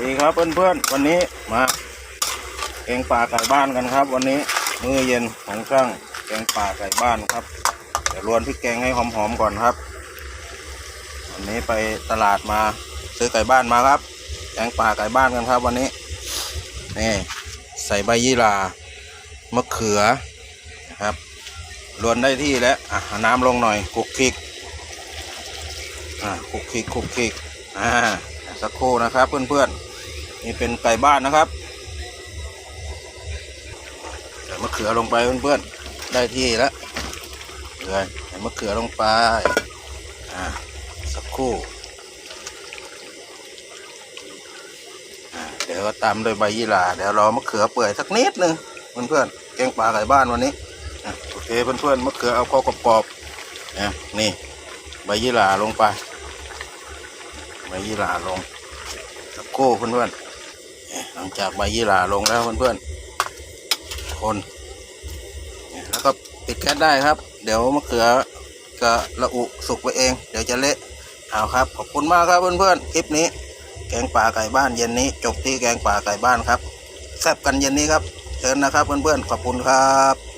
ดีครับเพื่อนๆวันนี้มาแกงป่าไก่บ้านกันครับ วันนี้มื้อเย็นของช่างแกงป่าไก่บ้านครับเดี๋ยวรวนพริกแกงให้หอมๆก่อนครับ วันนี้ไปตลาดมาซื้อไก่บ้านมาครับแกงป่าไก่บ้านกันครับ วันนี้นี่ใส่ใบยี่หร่ามะเขือนะครับรวนได้ที่แล้วอะน้ำลงหน่อยคุกคิกอะคุกคิกคุกคิกอ่าสักครู่นะครับเพื่อนๆ นี่เป็นไก่บ้านนะครับใส่มะเขือลงไปเพื่อนๆ ได้ที่แล้วเลยใส่มะเขือลงไป อ่า สักครู่อ่าเดี๋ยวก็ตามด้วยใบยี่หร่า เดี๋ยวรอมะเขือเปื่อยสักนิดนึงเพื่อนๆ แกงปลาไก่บ้านวันนี้ โอเคเพื่อนๆ มะเขือเอาข้ากรอบๆนะนี่ ใบยี่หร่าลงไปใบยี่หร่าลงตะโก้เพื่อนๆ หลังจากใบยี่หร่าลงแล้วเพื่อนๆคน แล้วก็ปิดแก๊สได้ครับ เดี๋ยวมะเขือกะระอุสุกไปเอง เดี๋ยวจะเละเอาครับ ขอบคุณมากครับเพื่อนๆคลิปนี้ แกงป่าไก่บ้านเย็นนี้ จบที่แกงป่าไก่บ้านครับแซ่บกันเย็นนี้ครับเชิญนะครับเพื่อนๆขอบคุณครับ